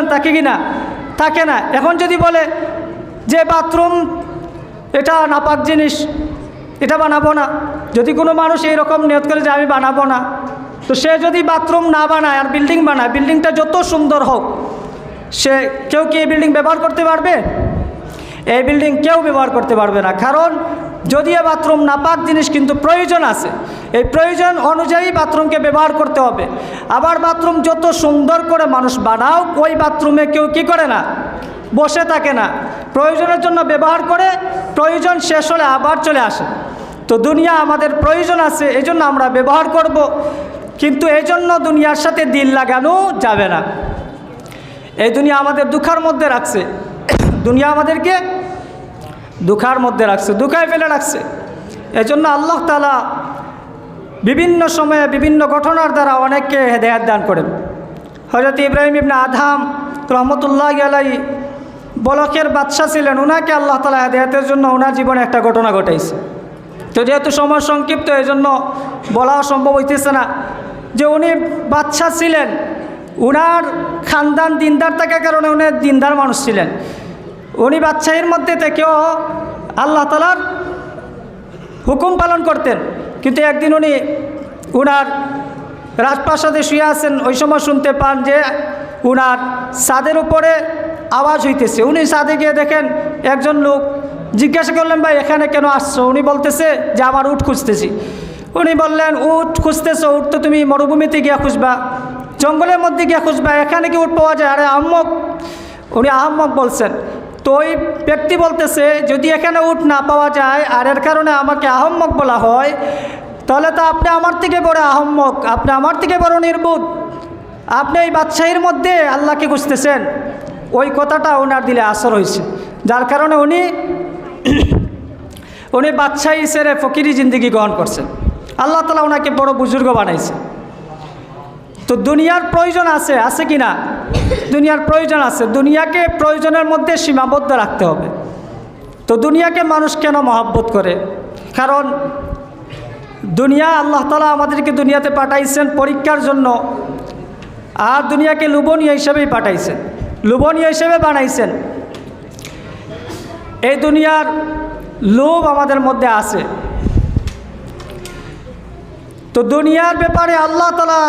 প্রয়োজন থাকে কি না? থাকে না। এখন যদি বলে যে বাথরুম, এটা নাপাক জিনিস, এটা বানাবো না। যদি কোনো মানুষ এইরকম নিয়ত করে যে আমি বানাবো না, তো সে যদি বাথরুম না বানায় আর বিল্ডিং বানায়, বিল্ডিংটা যত সুন্দর হোক, সে কেউ কি এই বিল্ডিং ব্যবহার করতে পারবে? এই বিল্ডিং কেউ ব্যবহার করতে পারবে না। কারণ যদিও বাথরুম নাপাক জিনিস কিন্তু প্রয়োজন আছে। এই প্রয়োজন অনুযায়ী বাথরুমকে ব্যবহার করতে হবে। আবার বাথরুম যত সুন্দর করে মানুষ বানাও, ওই বাথরুমে কেউ কি করে না? বসে থাকে না। প্রয়োজনের জন্য ব্যবহার করে, প্রয়োজন শেষ হলে আবার চলে আসে। তো দুনিয়া আমাদের প্রয়োজন আছে এই জন্য আমরা ব্যবহার করব। কিন্তু এই জন্য দুনিয়ার সাথে দিল লাগানো যাবে না। এই দুনিয়া আমাদের দুঃখার মধ্যে রাখছে। দুনিয়া আমাদেরকে দুঃখার মধ্যে রাখছে, দুঃখায় ফেলে রাখছে। এজন্য আল্লাহ তালা বিভিন্ন সময়ে বিভিন্ন ঘটনার দ্বারা অনেককে হেদায়াত দান করেন। হজরত ইব্রাহিম ইবনা আধাম রহমতুল্লাহ আলাই বলকের বাদশাহ ছিলেন ওনাকে আল্লাহ তালা হেদায়াতের জন্য ওনার জীবনে একটা ঘটনা ঘটাইছে। তো যেহেতু সময় সংক্ষিপ্ত এই জন্য বলা সম্ভব হইতেছে না যে উনি বাদশাহ ছিলেন, উনার খানদান দিনদার থাকার কারণে উনি দিনদার মানুষ ছিলেন। উনি বাদশাহীর মধ্যে থেকেও আল্লাহ তালার হুকুম পালন করতেন। কিন্তু একদিন উনি উনার রাজপ্রাসাদে শুয়ে আছেন, ওই সময় শুনতে পান যে উনার ছাদের উপরে আওয়াজ হইতেছে। উনি ছাদে গিয়ে দেখেন একজন লোক জিজ্ঞাসা করলেন, ভাই, এখানে কেন আসছো? উনি বলতেছে যে, আমার উঠ খুঁজতেছি। উনি বললেন উঠ খুঁজতেছো? উঠ তো তুমি মরুভূমিতে গিয়া খুঁজবা, জঙ্গলের মধ্যে গিয়া খুঁজবা, এখানে কি উঠ পাওয়া যায়? আরে আহম্মক। উনি আহম্মক বলছেন তো ওই ব্যক্তি বলতেছে, যদি এখানে উঠ না পাওয়া যায় আর এর কারণে আমাকে আহম্মক বলা হয়, তাহলে তো আপনি আমার থেকে বড় আহম্মক, আপনি আমার থেকে বড় নির্বুধ। আপনি এই বাদশাহীর মধ্যে আল্লাহকে খুঁজতেছেন। ওই কথাটা ওনার দিলে আসর হয়েছে। যার কারণে উনি উনি বাদশাহী সেরে ফকিরি জিন্দিগি গ্রহণ করছেন। আল্লাহ তালা ওনাকে বড় বুজুর্গ বানাইছে। তো দুনিয়ার প্রয়োজন আছে আছে কি না দুনিয়ার প্রয়োজন আছে। দুনিয়াকে প্রয়োজনের মধ্যে সীমাবদ্ধ রাখতে হবে। তো দুনিয়াকে মানুষ কেন মহাব্বত করে? কারণ দুনিয়া আল্লাহ তালা আমাদেরকে দুনিয়াতে পাঠাইছেন পরীক্ষার জন্য। আর দুনিয়াকে লুবনীয় হিসেবেই পাঠাইছেন। লুবনীয় হিসেবে বানাইছেন। এই দুনিয়ার লোভ আমাদের মধ্যে আছে। তো দুনিয়ার ব্যাপারে আল্লাহ তালা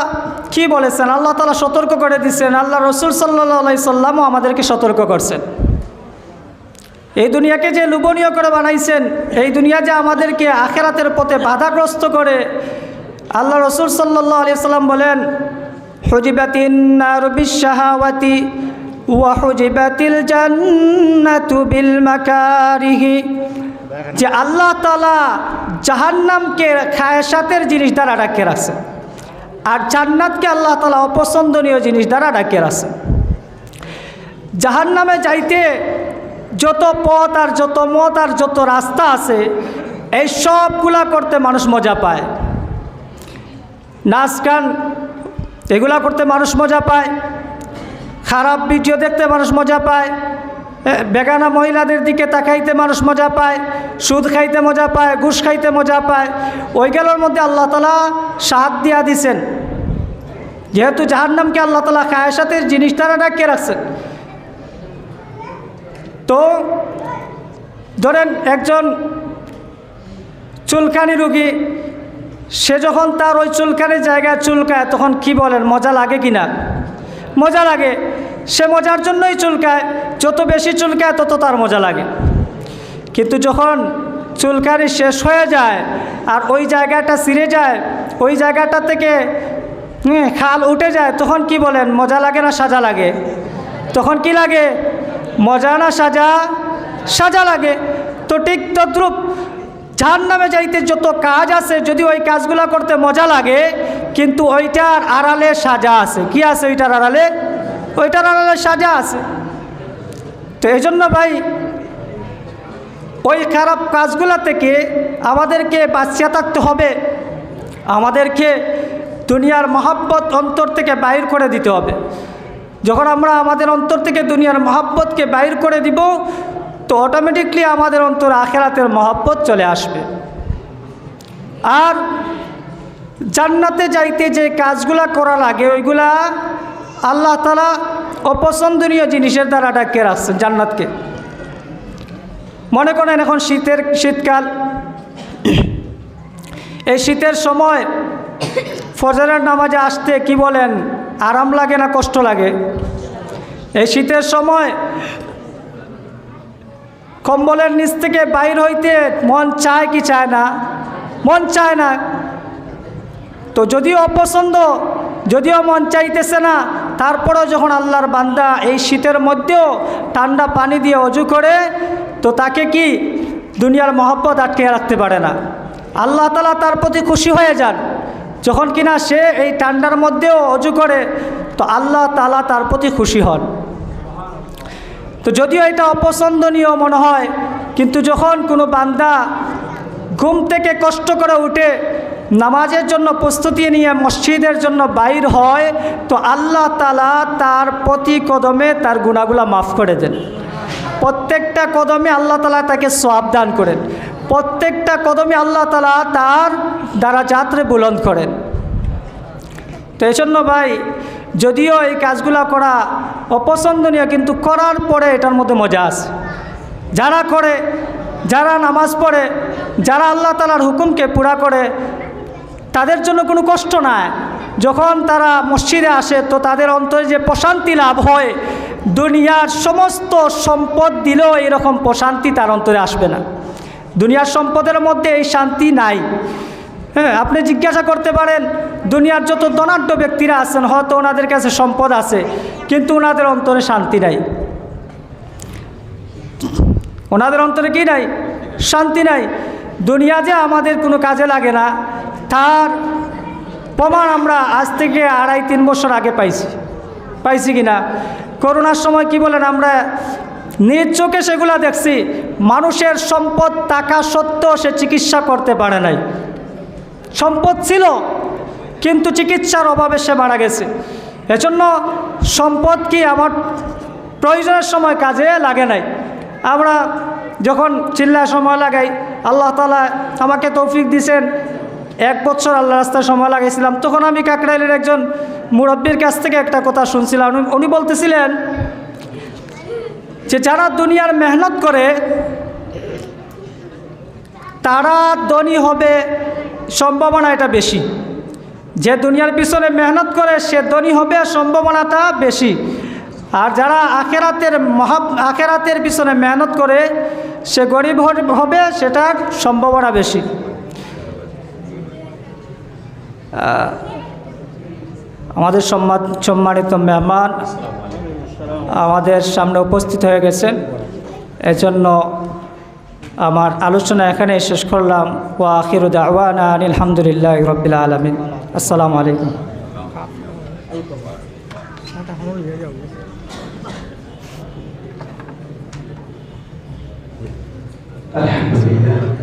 কি বলেছেন? আল্লাহ তালা সতর্ক করে দিচ্ছেন। আল্লাহ রসুল সাল্লা সাল্লামও আমাদেরকে সতর্ক করছেন। এই দুনিয়াকে যে লুবনীয় করে বানাইছেন, এই দুনিয়া যে আমাদেরকে আখেরাতের পথে বাধাগ্রস্ত করে, আল্লাহ রসুল সাল্লাহ আলি সাল্লাম বলেন বিল যে আল্লাহ তালা জাহান্নামকে খায়সাতের জিনিস দ্বারা ডাকিয়ে রাখছে আর জান্নাতকে আল্লাহ তালা অপছন্দনীয় জিনিস দ্বারা ডাকিয়ে রাখছে। জাহান্নামে যাইতে যত পথ আর যত মত আর যত রাস্তা আছে, এই সবগুলা করতে মানুষ মজা পায়। নাচ গান, এগুলা করতে মানুষ মজা পায়। খারাপ ভিডিও দেখতে মানুষ মজা পায়। বেগানা মহিলাদের দিকে তাকাইতে মানুষ মজা পায়, সুদ খাইতে মজা পায়, ঘুষ খাইতে মজা পায়। ওইগুলোর মধ্যে আল্লাহ তালা সাহায্য দিয়া দিছেন। যেহেতু যাহার নামকে আল্লাহ তালা খায়সাতের জিনিস তারা ডাকিয়ে রাখছেন। তো ধরেন একজন চুলকানি রুগী, সে যখন তার ওই চুলকানির জায়গায় চুলকায়, তখন কি বলেন, মজা লাগে কি না মজা লাগে। সে মজার জন্যই চুলকায়, যত বেশি চুলকায় তত তার মজা লাগে। কিন্তু যখন চুলকানি শেষ হয়ে যায় আর ওই জায়গাটা ছিঁড়ে যায়, ওই জায়গাটা থেকে খাল উঠে যায়, তখন কি বলেন, মজা লাগে না সাজা লাগে? তখন কি লাগে? মজা না সাজা সাজা লাগে। তো ঠিক তদ্রুপ যার নামে যাইতে যত কাজ আছে, যদি ওই কাজগুলো করতে মজা লাগে, কিন্তু ওইটার আড়ালে সাজা আছে। কি আছে ওইটার আড়ালে? ওইটার আলাদা সাজা আছে। তো এই জন্য ভাই, ওই খারাপ কাজগুলো থেকে আমাদেরকে বাঁচিয়ে থাকতে হবে। আমাদেরকে দুনিয়ার মহাব্বত অন্তর থেকে বাইর করে দিতে হবে। যখন আমরা আমাদের অন্তর থেকে দুনিয়ার মহাব্বতকে বাইর করে দিব, তো অটোমেটিকলি আমাদের অন্তর আখেরাতের মহাব্বত চলে আসবে। আর জান্নাতে যাইতে যে কাজগুলা করা লাগে, ওইগুলা আল্লাহ তালা অপছন্দনীয় জিনিসের দ্বারা ডাকে রাখছেন জান্নাতকে। মনে করেন এখন শীতের, শীতকাল। এই শীতের সময় ফজরের নামাজে আসতে কি বলেন, আরাম লাগে না কষ্ট লাগে? এই শীতের সময় কম্বলের নিচ থেকে বাইর হইতে মন চায় কি চায় না? মন চায় না। তো যদিও অপছন্দ, যদিও মন চাইতেছে না তারপরেও যখন আল্লাহর বান্দা এই শীতের মধ্যেও ঠান্ডা পানি দিয়ে অজু করে, তো তাকে কি দুনিয়ার মহব্বত আটকে রাখতে পারে না? আল্লাহ তালা তার প্রতি খুশি হয়ে যান। যখন কিনা সে এই ঠান্ডার মধ্যেও অজু করে, তো আল্লাহ তালা তার প্রতি খুশি হন। তো যদিও এটা অপছন্দনীয় মনে হয়, কিন্তু যখন কোনো বান্দা ঘুম থেকে কষ্ট করে উঠে নামাজের জন্য প্রস্তুতি নিয়ে মসজিদের জন্য বাইর হয়, তো আল্লাহ তালা তার প্রতি কদমে তার গুণাগুলা মাফ করে দেন। প্রত্যেকটা কদমে আল্লাহ তালা তাকে সব দান করেন। প্রত্যেকটা কদমে আল্লাহ তালা তার দ্বারা যাত্রে বুলন্দ করেন। তো এই জন্য ভাই, যদিও এই কাজগুলা করা অপছন্দনীয়, কিন্তু করার পরে এটার মধ্যে মজা আছে। যারা করে, যারা নামাজ পড়ে, যারা আল্লাহ তালার হুকুমকে পুরা করে তাদের জন্য কোনো কষ্ট নাই। যখন তারা মসজিদে আসে, তো তাদের অন্তরে যে প্রশান্তি লাভ হয়, দুনিয়ার সমস্ত সম্পদ দিলেও এরকম প্রশান্তি তার অন্তরে আসবে না। দুনিয়ার সম্পদের মধ্যে এই শান্তি নাই। হ্যাঁ আপনি জিজ্ঞাসা করতে পারেন, দুনিয়ার যত ধনাঢ্য ব্যক্তিরা আছেন, হয়তো ওনাদের কাছে সম্পদ আছে, কিন্তু ওনাদের অন্তরে শান্তি নাই। ওনাদের অন্তরে কি নাই? শান্তি নাই। দুনিয়া যে আমাদের কোনো কাজে লাগে না তার প্রমাণ আমরা আজ থেকে আড়াই তিন বছর আগে পাইছি। পাইছি কি না করোনার সময় কি বলেন আমরা, নিজ চোখে সেগুলা দেখছি, মানুষের সম্পদ টাকা সত্ত্বেও সে চিকিৎসা করতে পারে নাই। সম্পদ ছিল, কিন্তু চিকিৎসার অভাবে সে মারা গেছে। এজন্য সম্পদ কি আমার প্রয়োজনের সময় কাজে লাগে নাই। আমরা যখন চিল্লা সময় লাগাই, আল্লাহ তালা আমাকে তৌফিক দিছেন এক বছর আল্লাহ রাস্তায় সময় লাগাইছিলাম, তখন আমি কাকরাইলের একজন মুরব্বীর কাছ থেকে একটা কথা শুনছিলাম। উনি- বলতেছিলেন যে যারা দুনিয়ার মেহনত করে, তারা ধনী হবে, সম্ভাবনা এটা বেশি। যে দুনিয়ার পিছনে মেহনত করে, সে ধনী হবে, সম্ভাবনাটা বেশি। আর যারা আখেরাতের মহা আখেরাতের পিছনে মেহনত করে, সে গরিব হবে, সেটার সম্ভাবনা বেশি। আমাদের সম্মান সম্মানিত মেহমান আমাদের সামনে উপস্থিত হয়ে গেছেন এজন্য আমার আলোচনা এখানে শেষ করলাম ও আখির দাওয়ানা আলহামদুলিল্লাহ রবিল আলমিন আসসালামু আলাইকুম الحمد لله